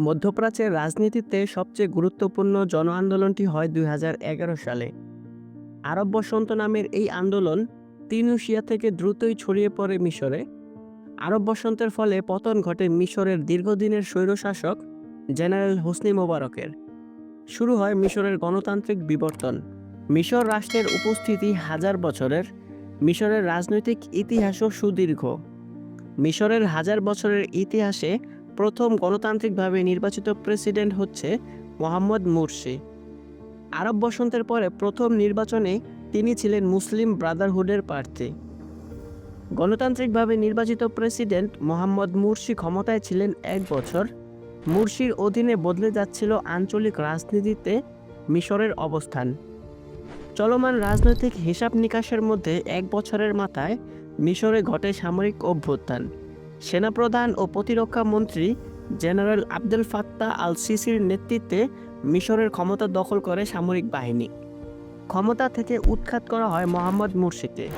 মধ্যপ্রাচ্যের রাজনীতিতে সবচেয়ে গুরুত্বপূর্ণ জন আন্দোলনটি হয় দু হাজার এগারো সালে। আরব বসন্ত নামের এই আন্দোলন তিনুশিয়া থেকে দ্রুতই ছড়িয়ে পড়ে মিশরে। আরব বসন্তের ফলে পতন ঘটে মিশরের দীর্ঘদিনের স্বৈরশাসক জেনারেল হোসনি মোবারকের। শুরু হয় মিশরের গণতান্ত্রিক বিবর্তন। মিশর রাষ্ট্রের উপস্থিতি হাজার বছরের। মিশরের রাজনৈতিক ইতিহাসও সুদীর্ঘ। মিশরের হাজার বছরের ইতিহাসে প্রথম গণতান্ত্রিকভাবে নির্বাচিত প্রেসিডেন্ট হচ্ছে মোহাম্মদ মুরসি আরব বসন্তের পরে প্রথম নির্বাচনে তিনি ছিলেন মুসলিম ব্রাদারহুডের প্রার্থী। গণতান্ত্রিকভাবে নির্বাচিত প্রেসিডেন্ট মোহাম্মদ মুরসি ক্ষমতায় ছিলেন এক বছর। মুরসির অধীনে বদলে যাচ্ছিল আঞ্চলিক রাজনীতিতে মিশরের অবস্থান। চলমান রাজনৈতিক হিসাব নিকাশের মধ্যে এক বছরের মাথায় মিশরে ঘটে সামরিক অভ্যুত্থান। সেনাপ্রধান ও প্রতিরক্ষা মন্ত্রী জেনারেল আবদেল ফাত্তাহ আল সিসির নেতৃত্বে মিশরের ক্ষমতা দখল করে সামরিক বাহিনী। ক্ষমতা থেকে উৎখাত করা হয় মোহাম্মদ মুরসিকে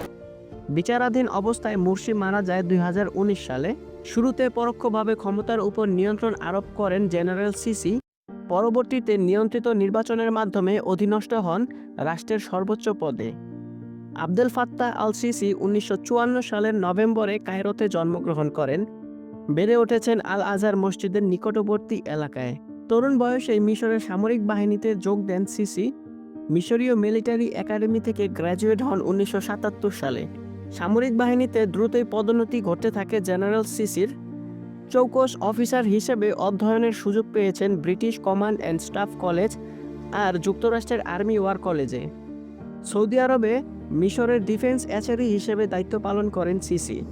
বিচারাধীন অবস্থায় মুরসি মারা যায় দুই হাজার উনিশ সালে। শুরুতে পরোক্ষভাবে ক্ষমতার উপর নিয়ন্ত্রণ আরোপ করেন জেনারেল সিসি। পরবর্তীতে নিয়ন্ত্রিত নির্বাচনের মাধ্যমে অধীনস্থ হন রাষ্ট্রের সর্বোচ্চ পদে। আবদেল ফাত্তাহ আল সিসি উনিশশো চুয়ান্ন সালের নভেম্বরে কায়রোতে জন্মগ্রহণ করেন। বেড়ে উঠেছেন আল আজহার মসজিদের নিকটবর্তী এলাকায়। তরুণ বয়সে মিশরের সামরিক বাহিনীতে যোগ দেন সিসি। মিশরীয় মিলিটারি একাডেমি থেকে গ্র্যাজুয়েট হন উনিশশো সাতাত্তর সালে। সামরিক বাহিনীতে দ্রুতই পদোন্নতি ঘটতে থাকে জেনারেল সিসির। চৌকস অফিসার হিসেবে অধ্যয়নের সুযোগ পেয়েছেন British command and staff college আর যুক্তরাষ্ট্রের আর্মি ওয়ার কলেজে। সৌদি আরবে মিশরের ডিফেন্স অ্যাচারি হিসেবে দায়িত্ব পালন করেন সিসি।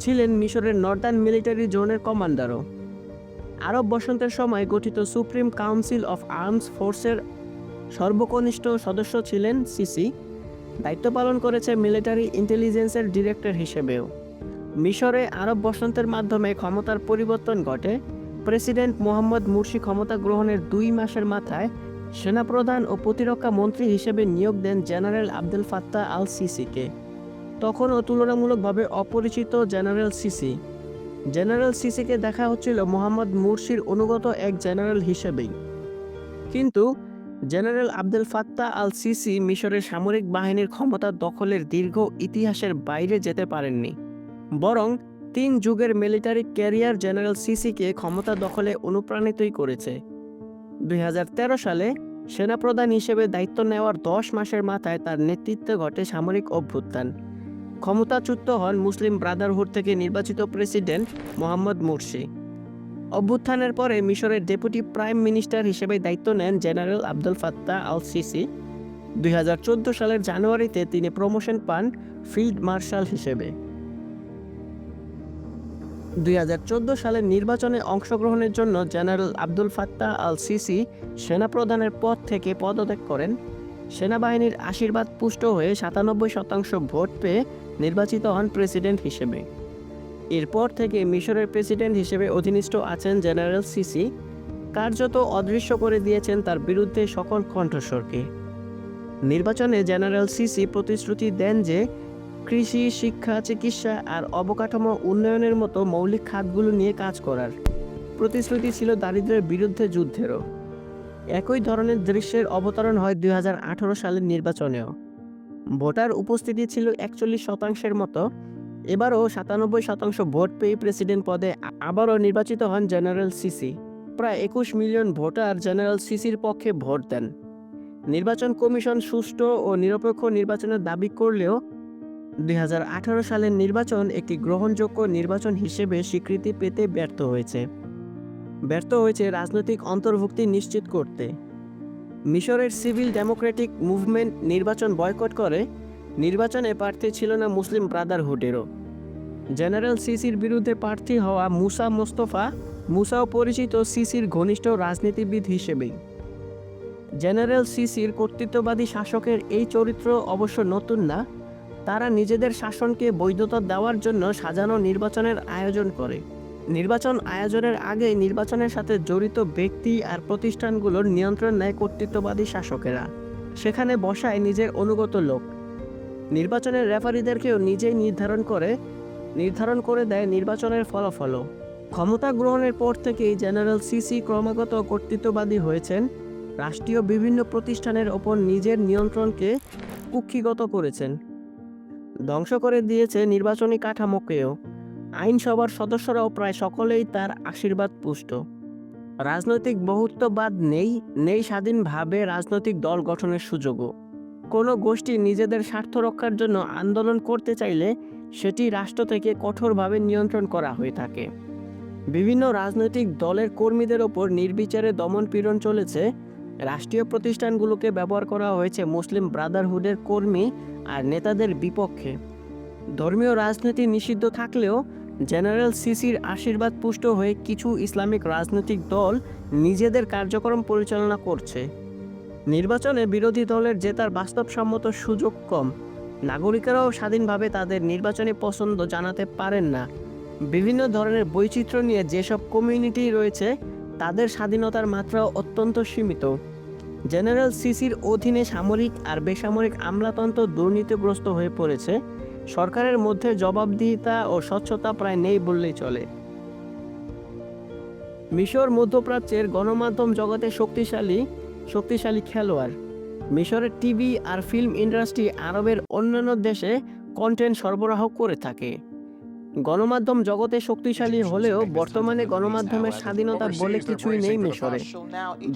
ছিলেন মিশরের নর্দার্ন মিলিটারি জোনের কমান্ডারও। আরব বসন্তের সময় গঠিত সুপ্রিম কাউন্সিল অফ আর্মস ফোর্সের সর্বকনিষ্ঠ সদস্য ছিলেন সিসি। দায়িত্ব পালন করেছে মিলিটারি ইন্টেলিজেন্সের ডিরেক্টর হিসেবেও। মিশরে আরব বসন্তের মাধ্যমে ক্ষমতার পরিবর্তন ঘটে। প্রেসিডেন্ট মোহাম্মদ মুরসি ক্ষমতা গ্রহণের দুই মাসের মাথায় সেনাপ্রধান ও প্রতিরক্ষা মন্ত্রী হিসেবে নিয়োগ দেন জেনারেল আবদুল ফাত্তাহ আল সিসিকে তখনও তুলনামূলকভাবে অপরিচিত জেনারেল সিসি। জেনারেল সিসিকে দেখা হচ্ছিল মোহাম্মদ মুরসির অনুগত এক জেনারেল হিসেবেই। কিন্তু general Abdul Fattah al Sisi মিশরের সামরিক বাহিনীর ক্ষমতা দখলের দীর্ঘ ইতিহাসের বাইরে যেতে পারেননি। বরং তিন যুগের মিলিটারি ক্যারিয়ার জেনারেল সিসিকে ক্ষমতা দখলে অনুপ্রাণিতই করেছে। দুই হাজার তেরো সালে সেনাপ্রধান হিসেবে দায়িত্ব নেওয়ার দশ মাসের মাথায় তার নেতৃত্বে ঘটে সামরিক অভ্যুত্থান। ক্ষমতাচ্যুত হন মুসলিম ব্রাদারহুড থেকে নির্বাচিত প্রেসিডেন্ট মোহাম্মদ মুরসি অভ্যুত্থানের পরে মিশরের ডেপুটি প্রাইম মিনিস্টার হিসেবে দায়িত্ব নেন general Abdul Fattah al Sisi দুই হাজার চোদ্দ সালের জানুয়ারিতে তিনি প্রমোশন পান ফিল্ড মার্শাল হিসেবে। দু হাজার চোদ্দ সালের নির্বাচনে অংশগ্রহণের জন্য general Abdul Fattah al Sisi সেনাপ্রধানের পদ থেকে পদত্যাগ করেন। সেনাবাহিনীর আশীর্বাদ পুষ্ট হয়ে সাতানব্বই শতাংশ ভোট পেয়ে নির্বাচিত হন প্রেসিডেন্ট হিসেবে। এরপর থেকে মিশরের প্রেসিডেন্ট হিসেবে অধীনিষ্ঠ আছেন জেনারেল সিসি। কার্যত অদৃশ্য করে দিয়েছেন তার বিরুদ্ধে সকল কণ্ঠস্বরকে। নির্বাচনে জেনারেল সিসি প্রতিশ্রুতি দেন যে কৃষি, শিক্ষা, চিকিৎসা আর অবকাঠামো উন্নয়নের মতো মৌলিক খাতগুলো নিয়ে কাজ করার প্রতিশ্রুতি ছিল দারিদ্র্যের বিরুদ্ধে যুদ্ধেরও। একই ধরনের দৃশ্যের অবতরণ হয় দু হাজার আঠারো সালের নির্বাচনেও। ভোটার উপস্থিতি ছিল একচল্লিশ শতাংশের মতো। এবারও সাতানব্বই শতাংশ ভোট পেয়ে প্রেসিডেন্ট পদে আবারও নির্বাচিত হন জেনারেল সিসি। প্রায় একুশ মিলিয়ন ভোটার জেনারেল সিসির পক্ষে ভোট দেন। নির্বাচন কমিশন সুষ্ঠু ও নিরপেক্ষ নির্বাচনের দাবি করলেও দুই হাজার আঠারো সালের নির্বাচন একটি গ্রহণযোগ্য নির্বাচন হিসেবে স্বীকৃতি পেতে ব্যর্থ হয়েছে। ব্যর্থ হয়েছে রাজনৈতিক অন্তর্ভুক্তি নিশ্চিত করতে। মিশরের সিভিল ডেমোক্রেটিক মুভমেন্ট নির্বাচন বয়কট করে। নির্বাচনে প্রার্থী ছিল না মুসলিম ব্রাদারহুডেরও। জেনারেল সিসির বিরুদ্ধে প্রার্থী হওয়া মুসা মোস্তফা, মুসাও পরিচিত সিসির ঘনিষ্ঠ রাজনীতিবিদ হিসেবেই। জেনারেল সিসির কর্তৃত্ববাদী শাসকের এই চরিত্র অবশ্য নতুন না তারা নিজেদের শাসনকে বৈধতা দেওয়ার জন্য সাজানো নির্বাচনের আয়োজন করে। নির্বাচন আয়োজনের আগে নির্বাচনের সাথে জড়িত ব্যক্তি আর প্রতিষ্ঠানগুলোর নিয়ন্ত্রণ নেয় কর্তৃত্ববাদী শাসকেরা। সেখানে বসায় নিজের অনুগত লোক। নির্বাচনের রেফারিদেরকেও নিজেই নির্ধারণ করে নির্ধারণ করে দেয় নির্বাচনের ফলাফলও। ক্ষমতা গ্রহণের পর থেকেই জেনারেল সিসি ক্রমাগত কর্তৃত্ববাদী হয়েছেন। রাষ্ট্রীয় বিভিন্ন প্রতিষ্ঠানের ওপর নিজের নিয়ন্ত্রণকে কুক্ষিগত করেছেন। ধ্বংস করে দিয়েছে নির্বাচনী কাঠামোকেও। আইনসভার সদস্যরাও প্রায় সকলেই তার আশীর্বাদ পুষ্ট। রাজনৈতিক বহুত্ববাদ নেই নেই স্বাধীনভাবে রাজনৈতিক দল গঠনের সুযোগও। কোনো গোষ্ঠী নিজেদের স্বার্থ রক্ষার জন্য আন্দোলন করতে চাইলে সেটি রাষ্ট্র থেকে কঠোরভাবে নিয়ন্ত্রণ করা হয়ে থাকে। বিভিন্ন রাজনৈতিক দলের কর্মীদের ওপর নির্বিচারে দমন পীড়ন চলেছে। রাষ্ট্রীয় প্রতিষ্ঠানগুলোকে ব্যবহার করা হয়েছে মুসলিম ব্রাদারহুডের কর্মী আর নেতাদের বিপক্ষে। ধর্মীয় রাজনীতি নিষিদ্ধ থাকলেও জেনারেল সিসির আশীর্বাদ পুষ্ট হয়ে কিছু ইসলামিক রাজনৈতিক দল নিজেদের কার্যক্রম পরিচালনা করছে। নির্বাচনে বিরোধী দলের জেতার বাস্তবসম্মত সুযোগ কম। নাগরিকেরাও স্বাধীনভাবে তাদের নির্বাচনী পছন্দ জানাতে পারেন না। বিভিন্ন ধরনের বৈচিত্র্য নিয়ে যেসব কমিউনিটি রয়েছে, তাদের স্বাধীনতার মাত্রা অত্যন্ত সীমিত। জেনারেল সিসির অধীনে সামরিক আর বেসামরিক আমলাতন্ত্র দুর্নীতিগ্রস্ত হয়ে পড়েছে। সরকারের মধ্যে জবাবদিহিতা ও স্বচ্ছতা প্রায় নেই বললেই চলে। মিশর মধ্যপ্রাচ্যের গণমাধ্যম জগতে শক্তিশালী শক্তিশালী খেলোয়াড়। মিশরের টিভি আর ফিল্ম ইন্ডাস্ট্রি আরবের অন্যান্য দেশে কন্টেন্ট সরবরাহ করে থাকে। গণমাধ্যম জগতে শক্তিশালী হলেও বর্তমানে গণমাধ্যমের স্বাধীনতা বলে কিছুই নেই মিশরে।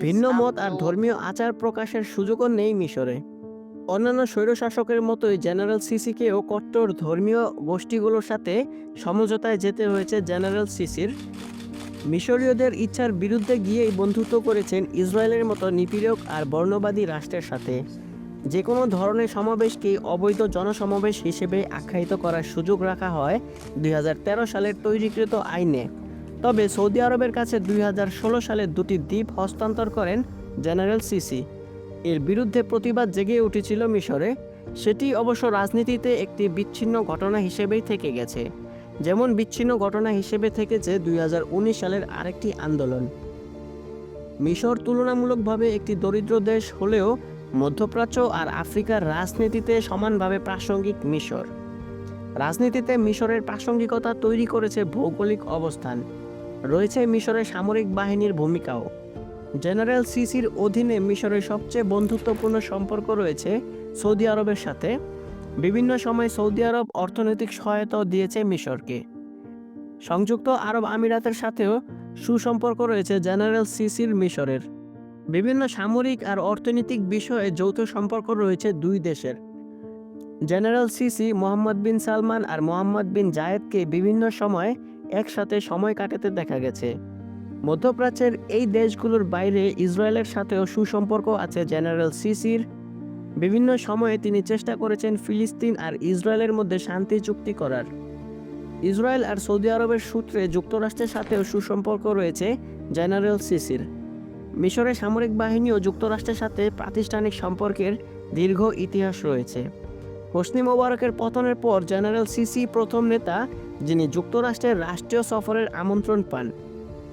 ভিন্ন মত আর ধর্মীয় আচার প্রকাশের সুযোগও নেই মিশরে। অন্যান্য স্বৈরশাসকের মতোই জেনারেল সিসিকেও কট্টর ধর্মীয় গোষ্ঠীগুলোর সাথে সমঝোতায় যেতে হয়েছে জেনারেল সিসির। মিশরীয়দের ইচ্ছার বিরুদ্ধে গিয়েই বন্ধুত্ব করেছেন ইসরায়েলের মতো নিপীড়ক আর বর্ণবাদী রাষ্ট্রের সাথে। যে কোনো ধরনের সমাবেশকেই অবৈধ জনসমাবেশ হিসেবে আখ্যায়িত করার সুযোগ রাখা হয় দুই হাজার তেরো সালের তৈরিকৃত আইনে। তবে সৌদি আরবের কাছে দুই সালে দুটি দ্বীপ হস্তান্তর করেন জেনারেল সিসি। এর বিরুদ্ধে প্রতিবাদ জেগে উঠেছিল মিশরে। সেটি অবশ্য রাজনীতিতে একটি বিচ্ছিন্ন ঘটনা হিসেবেই থেকে গেছে। যেমন বিচ্ছিন্ন ঘটনা হিসেবে থেকেছে দুই হাজার উনিশ সালের আরেকটি আন্দোলন। মিশর তুলনামূলকভাবে একটি দরিদ্র দেশ হলেও মধ্যপ্রাচ্য আর আফ্রিকার রাজনীতিতে সমানভাবে প্রাসঙ্গিক মিশর। রাজনীতিতে মিশরের প্রাসঙ্গিকতা তৈরি করেছে ভৌগোলিক অবস্থান। রয়েছে মিশরের সামরিক বাহিনীর ভূমিকাও। জেনারেল সিসির অধীনে মিশরের সবচেয়ে বন্ধুত্বপূর্ণ সম্পর্ক রয়েছে সৌদি আরবের সাথে। বিভিন্ন সময় সৌদি আরব অর্থনৈতিক সহায়তাও দিয়েছে মিশরকে। সংযুক্ত আরব আমিরাতের সাথেও সুসম্পর্ক রয়েছে জেনারেল সিসির মিশরের। বিভিন্ন সামরিক আর অর্থনৈতিক বিষয়ে যৌথ সম্পর্ক রয়েছে দুই দেশের। General Sisi Mohammed bin Salman আর মোহাম্মদ বিন জায়েদকে বিভিন্ন সময় একসাথে সময় কাটাতে দেখা গেছে। মধ্যপ্রাচ্যের এই দেশগুলোর বাইরে ইসরায়েলের সাথেও সুসম্পর্ক আছে জেনারেল সিসির। বিভিন্ন সময়ে তিনি চেষ্টা করেছেন ফিলিস্তিন আর ইসরায়েলের মধ্যে শান্তি চুক্তি করার। ইসরায়েল আর সৌদি আরবের সূত্রে যুক্তরাষ্ট্রের সাথেও সুসম্পর্ক রয়েছে জেনারেল সিসির। মিশরের সামরিক বাহিনী ও যুক্তরাষ্ট্রের সাথে প্রাতিষ্ঠানিক সম্পর্কের দীর্ঘ ইতিহাস রয়েছে। হোসনি মোবারকের পতনের পর জেনারেল সিসি প্রথম নেতা, যিনি যুক্তরাষ্ট্রের রাষ্ট্রীয় সফরের আমন্ত্রণ পান।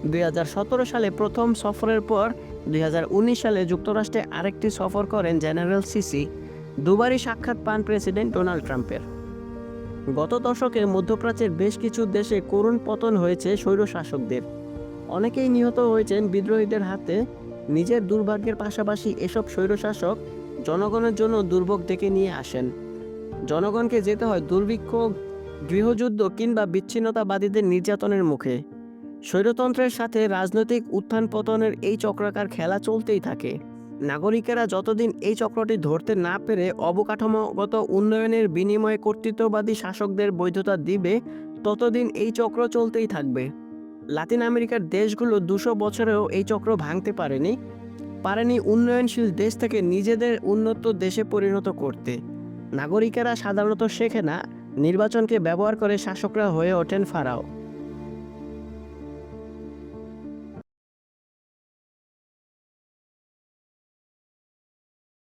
দুই হাজার সতেরো সালে প্রথম সফরের পর দুই হাজার উনিশ সালে যুক্তরাষ্ট্রে আরেকটি সফর করেন জেনারেল সিসি। দুবারই সাক্ষাৎ পান প্রেসিডেন্ট ডোনাল্ড ট্রাম্পের। গত দশকে মধ্যপ্রাচ্যের বেশ কিছু দেশে করুণ পতন হয়েছে স্বৈরশাসকদের। অনেকেই নিহত হয়েছেন বিদ্রোহীদের হাতে। নিজের দুর্ভাগ্যের পাশাপাশি এসব স্বৈরশাসক জনগণের জন্য দুর্ভোগ ডেকে নিয়ে আসেন। জনগণকে যেতে হয় দুর্ভিক্ষ, গৃহযুদ্ধ কিংবা বিচ্ছিন্নতাবাদীদের নির্যাতনের মুখে। স্বৈরতন্ত্রের সাথে রাজনৈতিক উত্থান পতনের এই চক্রাকার খেলা চলতেই থাকে। নাগরিকেরা যতদিন এই চক্রটি ধরতে না পেরে অবকাঠামোগত উন্নয়নের বিনিময়ে কর্তৃত্ববাদী শাসকদের বৈধতা দিবে, ততদিন এই চক্র চলতেই থাকবে। লাতিন আমেরিকার দেশগুলো দুশো বছরেও এই চক্র ভাঙতে পারেনি পারেনি উন্নয়নশীল দেশ থেকে নিজেদের উন্নত দেশে পরিণত করতে। নাগরিকেরা সাধারণত শেখে না, নির্বাচনকে ব্যবহার করে শাসকরা হয়ে ওঠেন ফারাও।